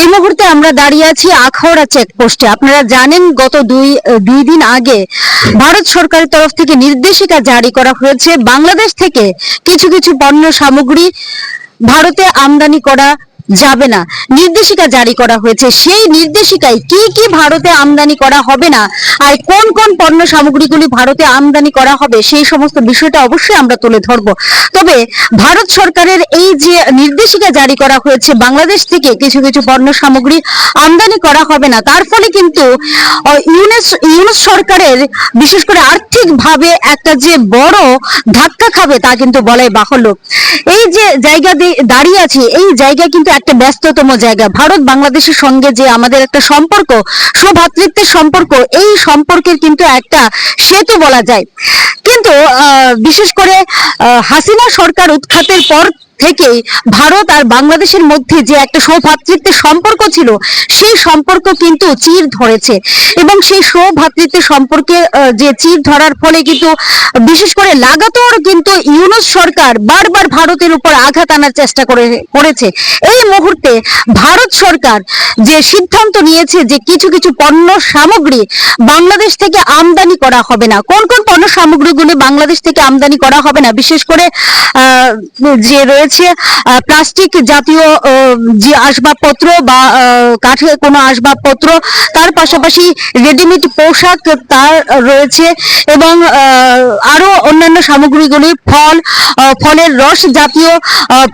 এই মুহূর্তে আমরা দাঁড়িয়ে আছি আখাউড়া চেকপোস্টে আপনারা জানেন, গত দুই দুই দিন আগে ভারত সরকারের তরফ থেকে নির্দেশিকা জারি করা হয়েছে। বাংলাদেশ থেকে কিছু কিছু পণ্য সামগ্রী ভারতে আমদানি করা যাবে না। নির্দেশিকা জারি করা হয়েছে। সেই নির্দেশিকায় কি কি ভারতে আমদানি করা হবে না? আর কোন কোন পণ্য সামগ্রীগুলি ভারতে আমদানি করা হবে? সেই সমস্ত বিষয়টা অবশ্যই আমরা তুলে ধরবো। তবে ভারত সরকারের এই যে নির্দেশিকা জারি করা হয়েছে, বাংলাদেশ থেকে কিছু কিছু পণ্য সামগ্রী আমদানি করা হবে না। তার ফলে কিন্তু ইউনেস সরকারের বিশেষ করে আর্থিকভাবে একটা যে বড় ধাক্কা খাবে তা কিন্তু বলাই বাহুল্য। এই যে জায়গা দাঁড়িয়ে আছে, এই জায়গা কিন্তু একটা ব্যস্ততম জায়গা। ভারত বাংলাদেশের সঙ্গে যে আমাদের একটা সম্পর্ক, সুভাতৃত্বের সম্পর্ক, এই সম্পর্কের কিন্তু একটা সেতু বলা যায়। কিন্তু বিশেষ করে হাসিনা সরকার উৎখাতের পর থেকেই ভারত আর বাংলাদেশের মধ্যে যে একটা সৌভাতৃত্বের সম্পর্ক ছিল, সেই সম্পর্ক কিন্তু চির ধরেছে। এবং সেই সৌভাতৃত্বের সম্পর্কে যে চির ধরার ফলে কিন্তু, বিশেষ করে লাগাতার কিন্তু ইউনুস সরকার বারবার ভারতের উপর আঘাত আনার চেষ্টা করে, করেছে। এই মুহূর্তে ভারত সরকার যে সিদ্ধান্ত নিয়েছে যে কিছু কিছু পণ্য সামগ্রী বাংলাদেশ থেকে আমদানি করা হবে না, কোন কোন পণ্য সামগ্রীগুলি বাংলাদেশ থেকে আমদানি করা হবে না, বিশেষ করে যে রয়েছে প্লাস্টিক জাতীয় যে আসবাবপত্র বা কাঠের কোনো আসবাবপত্র তার পাশাপাশি রেডিমেড পোশাক তার রয়েছে এবং আহ, আরও অন্যান্য সামগ্রীগুলি ফল ফলের রস জাতীয়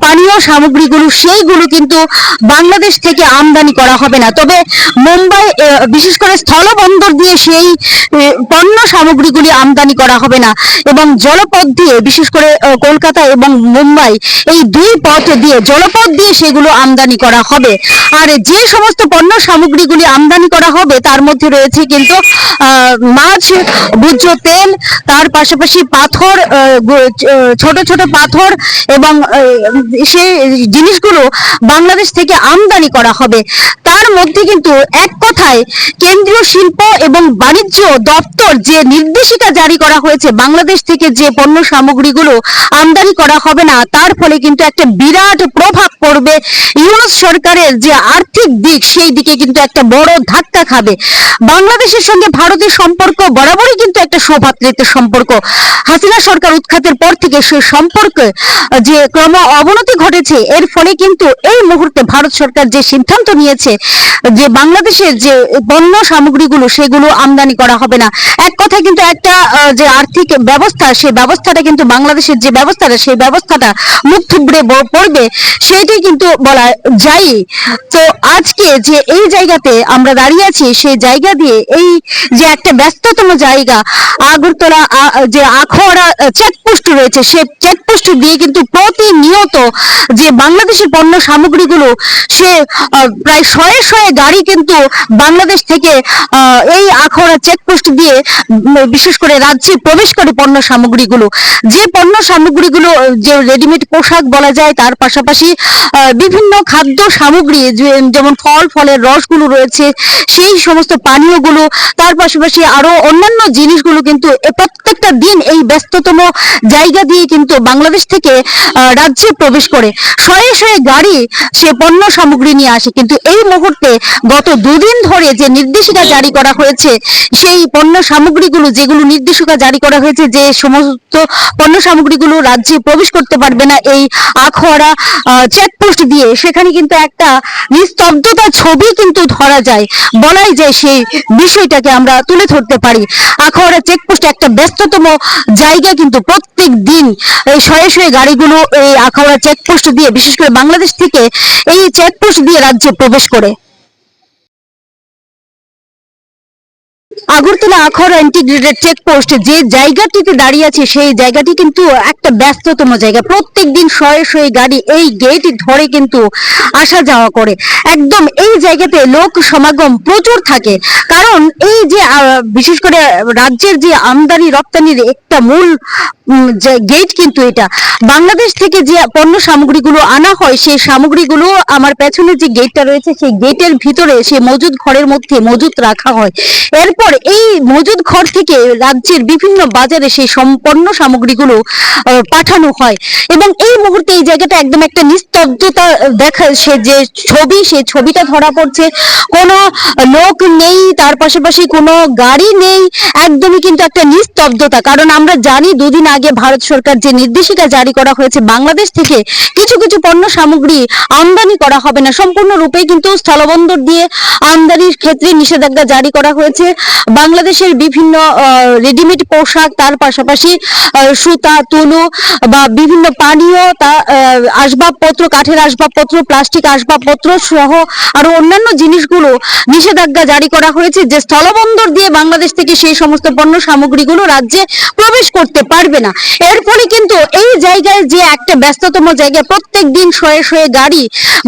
পানীয় সামগ্রীগুলো সেইগুলো কিন্তু বাংলাদেশ থেকে আমদানি করা হবে না। তবে মুম্বাই বিশেষ করে স্থলবন্দর দিয়ে সেই পণ্য সামগ্রীগুলি আমদানি করা হবে না। এবং জলপথ দিয়ে বিশেষ করে কলকাতা এবং মুম্বাই এই দুই পথ দিয়ে, জলপথ দিয়ে সেগুলো আমদানি করা হবে। আর যে সমস্ত পণ্য সামগ্রীগুলি আমদানি করা হবে, তার মধ্যে রয়েছে কিন্তু মাছ ভোজ্য তেল, তার পাশাপাশি পাথর ছোট ছোট পাথর এবং সেই জিনিসগুলো বাংলাদেশ থেকে আমদানি করা হবে। তার মধ্যে কিন্তু এক কথায় কেন্দ্রীয় শিল্প এবং বাণিজ্য দপ্তর যে নির্দেশিকা জারি করা হয়েছে, বাংলাদেশ থেকে যে পণ্য সামগ্রীগুলো আমদানি করা হবে না, তার ফলে কিন্তু একটা বিরাট প্রভাব পড়বে ইউনুস সরকারের যে আর্থিক দিক, সেই দিকে কিন্তু একটা বড় ধাক্কা খাবে। বাংলাদেশের সঙ্গে ভারতের সম্পর্ক বরাবরই কিন্তু একটা সৌভাতৃত্বের সম্পর্ক। হাসিনা সরকার উৎখাতের পর থেকে সেই সম্পর্কে, যে ক্রম অবনতি ঘটেছে, এর ফলে কিন্তু এই মুহূর্তে ভারত সরকার যে সিদ্ধান্ত নিয়েছে, যে বাংলাদেশের যে পণ্য সামগ্রীগুলো, সেগুলো আমদানি করা হবে না। এক কথায় কিন্তু একটা যে আর্থিক ব্যবস্থা সেই ব্যবস্থাটা কিন্তু বাংলাদেশের যে ব্যবস্থাটা, সেই ব্যবস্থাটা মুখ ব- পড়বে সেইটাই কিন্তু বলা যায়। তো আজকে যে এই জায়গাতে আমরা দাঁড়িয়ে আছি, সেই জায়গা দিয়ে এই যে একটা ব্যস্ততম জায়গা, আগরতলা যে আখড়া চেকপোস্ট রয়েছে। সে চেকপোস্ট দিয়ে কিন্তু প্রতিনিয়ত যে বাংলাদেশের পণ্য সামগ্রীগুলো, সে প্রায় শয়ে শয়ে গাড়ি কিন্তু বাংলাদেশ থেকে এই আখড়া চেকপোস্ট দিয়ে বিশেষ করে রাজ্যে প্রবেশ করে পণ্য সামগ্রীগুলো। যে পণ্য সামগ্রীগুলো যে রেডিমেড পোশাক বলা যায়, তার পাশাপাশি বিভিন্ন খাদ্য সামগ্রী যেমন ফল, ফলের রসগুলো রয়েছে, সেই সমস্ত পানীয়গুলো, তার পাশাপাশি আরও অন্যান্য জিনিসগুলো কিন্তু এ প্রত্যেকটা দিন এই ব্যস্ততম জায়গা দিয়ে কিন্তু বাংলাদেশ থেকে রাজ্যে প্রবেশ করে। শয়ে শয়ে গাড়ি, সে পণ্য সামগ্রী নিয়ে আসে। কিন্তু এই মুহূর্তে গত দুদিন ধরে যে নির্দেশিকা জারি করা হয়েছে, সেই পণ্য সামগ্রীগুলো, যেগুলো নির্দেশিকা জারি করা হয়েছে যে সমস্ত পণ্য সামগ্রীগুলো রাজ্যে প্রবেশ করতে পারবে না, এই আখড়া চেকপোস্ট দিয়ে, সেখানে কিন্তু একটা নিস্তব্ধতা ছবি কিন্তু ধরা যায়। বলাই যায় সেই বিষয়টাকে আমরা তুলে ধরতে পারি। আখড়া চেকপোস্ট একটা ব্যস্ততম জায়গা কিন্তু প্রত্যেক দিন এই শয়ে শয়ে গাড়িগুলো এই আখাউড়া চেকপোস্ট দিয়ে, বিশেষ করে বাংলাদেশ থেকে এই চেকপোস্ট দিয়ে রাজ্যে প্রবেশ করে। আগরতলা আখড়া ইন্টিগ্রেটেড চেকপোস্ট যে জায়গাটিতে দাঁড়িয়ে আছে, সেই জায়গাটি কিন্তু একটা ব্যস্ততম জায়গা। প্রত্যেক দিন শয়ে শয়ে গাড়ি এই গেট ধরে কিন্তু আসা যাওয়া করে। একদম এই জায়গাতে লোক সমাগম প্রচুর থাকে। কারণ এই যে বিশেষ করে রাজ্যের যে আমদানি রপ্তানির একটা মূল গেট কিন্তু এটা। বাংলাদেশ থেকে যে পণ্য সামগ্রীগুলো আনা হয়, সেই সামগ্রীগুলো আমার পেছনে যে গেটটা রয়েছে, সেই গেটের ভিতরে সেই মজুদ ঘরের মধ্যে মজুদ রাখা হয়। এরপর এই মজুদ ঘর থেকে রাজ্যের বিভিন্ন বাজারে সেই পণ্য সামগ্রীগুলো পাঠানো হয়। এবং এই মুহূর্তে এই জায়গাটা একদম একটা নিস্তব্ধতা দেখা, সে যে ছবি, সে ছবিটা ধরা পড়ছে। কোনো লোক নেই, তার পাশাপাশি কোনো গাড়ি নেই, একদমই কিন্তু একটা নিস্তব্ধতা। কারণ আমরা জানি দুদিন আগে ভারত সরকার যে নির্দেশিকা জারি করা হয়েছে, বাংলাদেশ থেকে কিছু কিছু পণ্য সামগ্রী আমদানি করা হবে না। সম্পূর্ণরূপে কিন্তু স্থলবন্দর দিয়ে আমদানির ক্ষেত্রে নিষেধাজ্ঞা জারি করা হয়েছে। বাংলাদেশের বিভিন্ন রেডিমেড পোশাক, তার পাশাপাশি সুতা, তুলু বা বিভিন্ন পানীয়, তা আসবাবপত্র, কাঠের আসবাবপত্র, প্লাস্টিক আসবাবপত্র সহ আরও অন্যান্য জিনিসগুলো নিষেধাজ্ঞা জারি করা হয়েছে। যে স্থলবন্দর দিয়ে বাংলাদেশ থেকে সেই সমস্ত পণ্য সামগ্রীগুলো রাজ্যে প্রবেশ করতে পারবে না। এর ফলে কিন্তু এই জায়গায় যে একটা ব্যস্ততম জায়গায় প্রত্যেক দিন শয়ে শয়ে গাড়ি,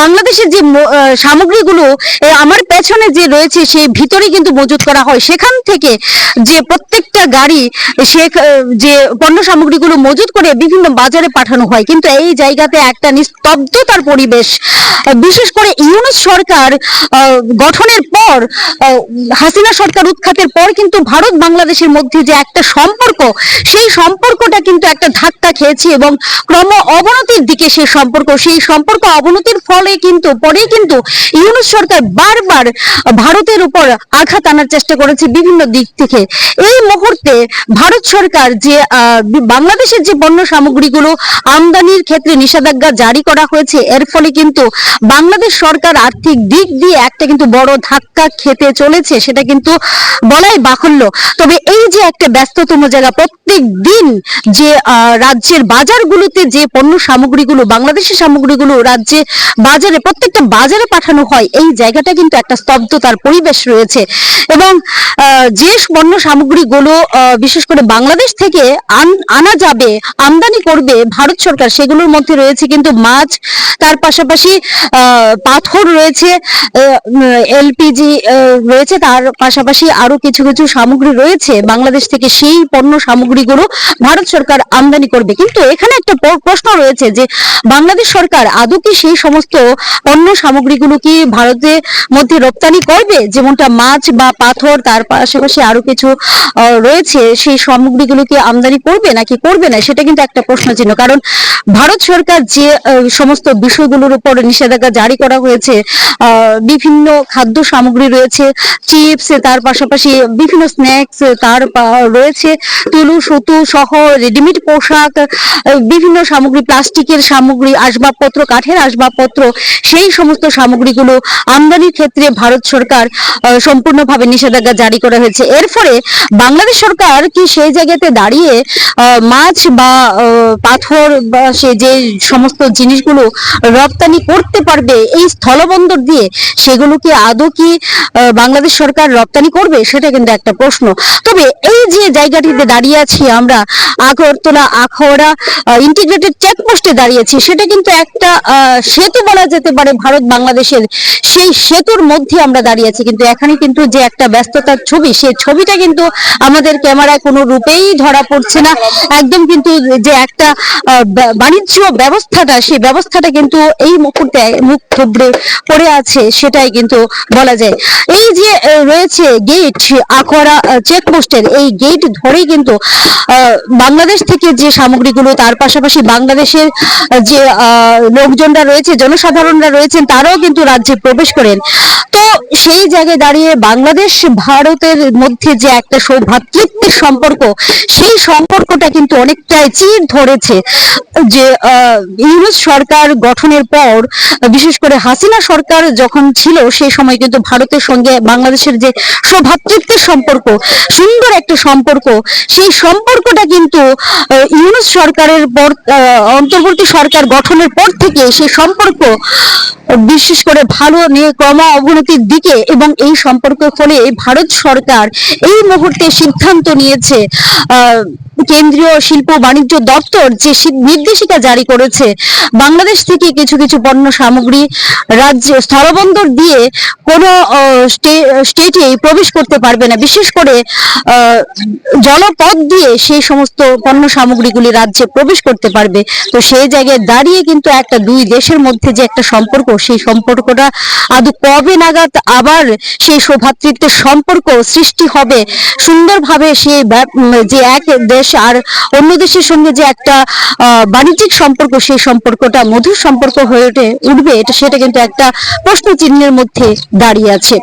বাংলাদেশের যে সামগ্রীগুলো আমার পেছনে যে রয়েছে সেই ভিতরে কিন্তু মজুত করা হয়। সেখান থেকে যে প্রত্যেকটা গাড়ি, সে যে পণ্য সামগ্রীগুলো মজুত করে বিভিন্ন বাজারে পাঠানো হয়। কিন্তু এই জায়গাতে একটা নিস্তব্ধতার পরিবেশ। বিশেষ করে ইউনুস সরকার গঠনের পর হাসিনা সরকার উৎখাতের পর কিন্তু ভারত বাংলাদেশের মধ্যে যে একটা সম্পর্ক, সেই সম্পর্কটা কিন্তু একটা ধাক্কা খেয়েছে এবং ক্রম অবনতির দিকে সেই সম্পর্ক সেই সম্পর্ক অবনতির ফলে কিন্তু, পরেই কিন্তু ইউনুস সরকার বারবার ভারতের উপর আঘাত আনার চেষ্টা করেছে বিভিন্ন দিক থেকে। এই মুহূর্তে ভারত সরকার যে বাংলাদেশের যে পণ্য সামগ্রীগুলো আমদানির ক্ষেত্রে নিষেধাজ্ঞা জারি করা হয়েছে, এর ফলে কিন্তু বাংলাদেশ সরকার আর্থিক দিক দিয়ে একটা কিন্তু বড় ধাক্কা খেতে চলেছে, সেটা কিন্তু বলাই বাহুল্য। তবে এই যে একটা ব্যস্ততম জায়গা প্রত্যেক দিন যে রাজ্যের বাজারগুলোতে যে পণ্য সামগ্রীগুলো বাংলাদেশের সামগ্রীগুলো রাজ্যে বাজারে, প্রত্যেকটা বাজারে পাঠানো হয়, এই জায়গাটা কিন্তু একটা স্তব্ধতার পরিবেশ রয়েছে। এবং যে পণ্য সামগ্রীগুলো বিশেষ করে বাংলাদেশ থেকে আনা যাবে, আমদানি করবে ভারত সরকার, সেগুলোর মধ্যে রয়েছে কিন্তু মাছ, তার পাশাপাশি পাথর রয়েছে এলপিজি রয়েছে, তার পাশাপাশি আরও কিছু কিছু সামগ্রী রয়েছে। বাংলাদেশ থেকে সেই পণ্য সামগ্রীগুলো ভারত সরকার আমদানি করবে। কিন্তু এখানে একটা প্রশ্ন রয়েছে যে, বাংলাদেশ সরকার আদৌ কি সেই সমস্ত পণ্য সামগ্রীগুলো কি ভারতের মধ্যে রপ্তানি করবে? যেমনটা মাছ বা পাথর, তার পাশাপাশি আরও কিছু রয়েছে। সেই সামগ্রীগুলো কি আমদানি করবে নাকি করবে না? সেটা কিন্তু একটা প্রশ্ন চিহ্ন কারণ ভারত সরকার যে সমস্ত বিষয়গুলোর উপর নিষেধাজ্ঞা জারি করা হয়েছে বিভিন্ন খাদ্য সামগ্রী রয়েছে, চিপস, তার পাশাপাশি বিভিন্ন স্ন্যাক্স, তার রয়েছে। তুলু, সুতু সহ রেডিমেড পোশাক বিভিন্ন সামগ্রী, প্লাস্টিকের সামগ্রী, আসবাবপত্র, কাঠের আসবাবপত্র, সেই সমস্ত সামগ্রীগুলো আমদানির ক্ষেত্রে ভারত সরকার সম্পূর্ণভাবে নিষেধাজ্ঞা জারি করা হয়েছে। এর ফলে বাংলাদেশ সরকার কি সেই জায়গাতে দাঁড়িয়ে মাছ বা পাথর বা সে যে সমস্ত জিনিসগুলো রপ্তানি করতে পারবে, এই স্থলবন্দর দিয়ে সেগুলো কি আদৌ কি বাংলাদেশ সরকার রপ্তানি করবে? সেটা কিন্তু একটা প্রশ্ন। তবে এই যে জায়গাটিতে দাঁড়িয়ে আছি আমরা আগরতলা আখাউড়া ইন্টিগ্রেটেড চেকপোস্টে দাঁড়িয়েছি। সেটা কিন্তু একটা সেতু বলা যেতে পারে ভারত বাংলাদেশের। সেই সেতুর মধ্যে আমরা দাঁড়িয়ে আছি। কিন্তু এখানে কিন্তু যে একটা ব্যস্ততার ছবি, সেই ছবিটা কিন্তু আমাদের ক্যামেরায় কোনো রূপেই ধরা পড়ছে না। একদম কিন্তু যে একটা বাণিজ্য ব্যবস্থাটা, সেই ব্যবস্থাটা কিন্তু এই মুহূর্তে মুখ থুবড়ে পড়ে আছে, সেটাই কিন্তু বলা যায়। এই যে রয়েছে গেট আকরা চেকপোস্টের এই গেট ধরেই কিন্তু বাংলাদেশ থেকে যে সামগ্রীগুলো তার পাশাপাশি বাংলাদেশের যে লোকজনরা রয়েছে জনসাধারণরা রয়েছেন তারাও কিন্তু রাজ্যে প্রবেশ করেন। তো সেই জায়গায় দাঁড়িয়ে বাংলাদেশ ভারতের মধ্যে যে একটা সৌভ্রাতৃত্বের সম্পর্ক সেই সম্পর্কটা কিন্তু অনেকটাই চির ধরেছে। যে আহ, ইউনুস সরকার গঠনের পর বিশেষ করে হাসিনা সরকার যখন ছিল সেই সময় কিন্তু ভারতের সঙ্গে বাংলাদেশের যে সৌভ্রাতৃত্বের সম্পর্ক সুন্দর একটা সম্পর্ক সেই সম্পর্কটা কিন্তু আহ, ইউনুস সরকারের অন্তর্বর্তী সরকার গঠনের পর থেকে সে সম্পর্ক বিশেষ করে ভালো নিয়ে ক্রম অবনতির দিকে এবং এই সম্পর্কের ফলে ভারত সরকার এই মুহূর্তে সিদ্ধান্ত নিয়েছে কেন্দ্রীয় শিল্প বাণিজ্য দপ্তর যে নির্দেশিকা জারি করেছে, বাংলাদেশ থেকে কিছু কিছু পণ্য সামগ্রী রাজ্যে স্থলবন্দর দিয়ে কোনো স্টেটে প্রবেশ করতে পারবে না। বিশেষ করে জলপথ দিয়ে সেই সমস্ত পণ্য সামগ্রীগুলি রাজ্যে প্রবেশ করতে পারবে। তো সেই জায়গায় দাঁড়িয়ে কিন্তু একটা দুই দেশের মধ্যে যে একটা সম্পর্ক, সেই সম্পর্কটা আদৌ কবে নাগাদ আবার সেই সৌভাতৃত্বের সম্পর্ক সৃষ্টি হবে, সুন্দরভাবে ব্যা- যে এক দেশ আর অন্য দেশের সঙ্গে যে একটা বাণিজ্যিক সম্পর্ক, সেই সম্পর্কটা মধুর সম্পর্ক হয়ে উঠবে, এটা, সেটা কিন্তু একটা প্রশ্ন চিহ্নের মধ্যে দাঁড়িয়ে আছে।